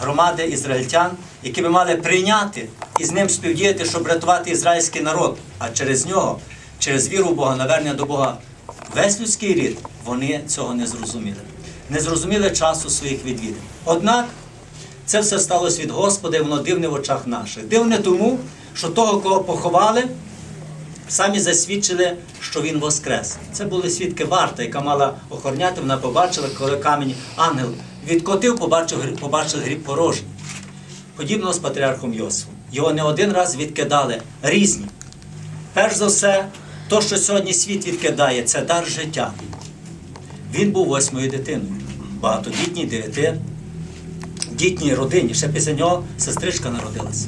громади ізраїльтян, які би мали прийняти і з ним співдіяти, щоб рятувати ізраїльський народ, а через нього, через віру в Бога, навернення до Бога, весь людський рід, вони цього не зрозуміли. Не зрозуміли часу своїх відвідин. Однак це все сталося від Господа, і воно дивне в очах наших. Дивне тому, що того, кого поховали, самі засвідчили, що він воскрес. Це були свідки варта, яка мала охороняти. Вона побачила, коли камінь ангел відкотив, побачив, побачив гріб порожній. Подібно з патріархом Йосифом. Його не один раз відкидали різні. Перш за все, то, що сьогодні світ відкидає, це дар життя. Він був восьмою дитиною, багатодітній, дев'яти дітній родині. Ще після нього сестричка народилася.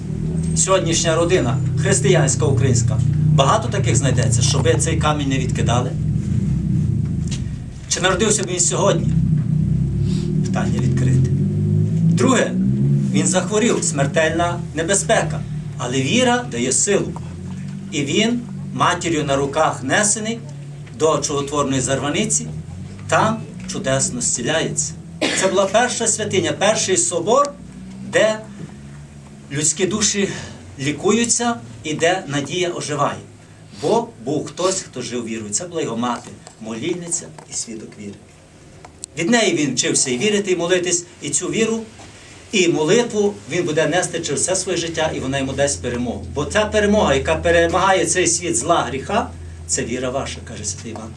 Сьогоднішня родина, християнська, українська. Багато таких знайдеться, щоб ви цей камінь не відкидали. Чи народився б він сьогодні? Питання відкрите. Друге, він захворів, смертельна небезпека. Але віра дає силу. І він матір'ю на руках несений до чудотворної зарваниці, там чудесно зціляється. Це була перша святиня, перший собор, де людські душі лікуються і де надія оживає. Бо був хтось, хто жив вірою. Це була його мати, молільниця і свідок віри. Від неї він вчився і вірити, і молитись, і цю віру, і молитву він буде нести через все своє життя, і вона йому дасть перемогу. Бо ця перемога, яка перемагає цей світ зла гріха, це віра ваша, каже святий Іван.